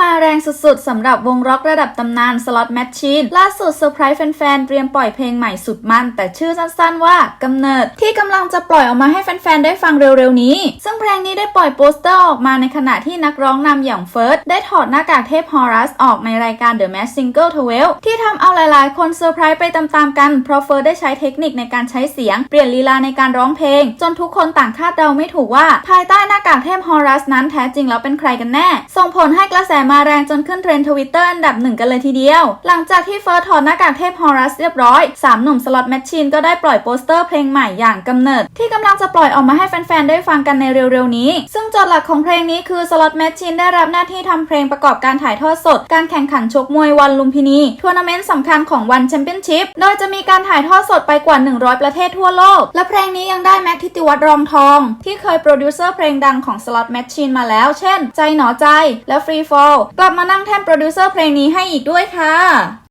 มาแรงสุดๆสำหรับวงร็อกระดับตำนาน Slot Machine ล่าสุดเซอร์ไพรส์แฟนๆ เตรียมปล่อยเพลงใหม่สุดมัน แต่ชื่อสั้นๆว่ากำเนิด ที่กำลังจะปล่อยออกมาให้แฟนๆ ได้ฟังเร็วๆ นี้ ซึ่งเพลงนี้ได้ปล่อยโปสเตอร์ออกมาในขณะที่นักร้องนำอย่างเฟิร์สได้ถอดหน้ากากเทพฮอรัสออกในรายการ The Mask Singer 12 ที่ทำเอาหลายๆ คนเซอร์ไพรส์ไปตามๆกันเพราะเฟิร์สได้ใช้เทคนิคในการใช้เสียง เปลี่ยนลีลาในการร้องเพลง จนทุกคนต่างคาดเดาไม่ถูกว่า ภายใต้หน้ากากเทพฮอรัสนั้นแท้จริงแล้วเป็นใครกันแน่ ส่งผลให้กระแสมาแรงจนขึ้นเทรนด์ทวิตเตอร์อันดับหนึ่งกันเลยทีเดียว หลังจากที่เฟิร์สถอดหน้ากากเทพฮอรัสเรียบร้อยสามหนุ่มสล็อตแมชชีนก็ได้ปล่อยโปสเตอร์เพลงใหม่อย่างกำเนิด ที่กำลังจะปล่อยออกมาให้แฟนๆได้ฟังกันในเร็วๆนี้ ซึ่งโจทย์หลักของเพลงนี้คือสล็อตแมชชีนได้รับหน้าที่ทำเพลงประกอบการถ่ายทอดสด การแข่งขันชกมวยวันลุมพินีทัวร์นาเมนต์สำคัญของวันแชมเปี้ยนชิพโดยจะมีการถ่ายทอดสดไปกว่า 100 ประเทศทั่วโลก และเพลงนี้ยังได้แม็กทิติวัฒน์รองทอง ที่เคยโปรดิวเซอร์เพลงดังของสล็อตแมชชีนมาแล้ว เช่น ใจหนอใจและฟรีฟอลกลับมานั่งแท่นโปรดิวเซอร์เพลงนี้ให้อีกด้วยค่ะ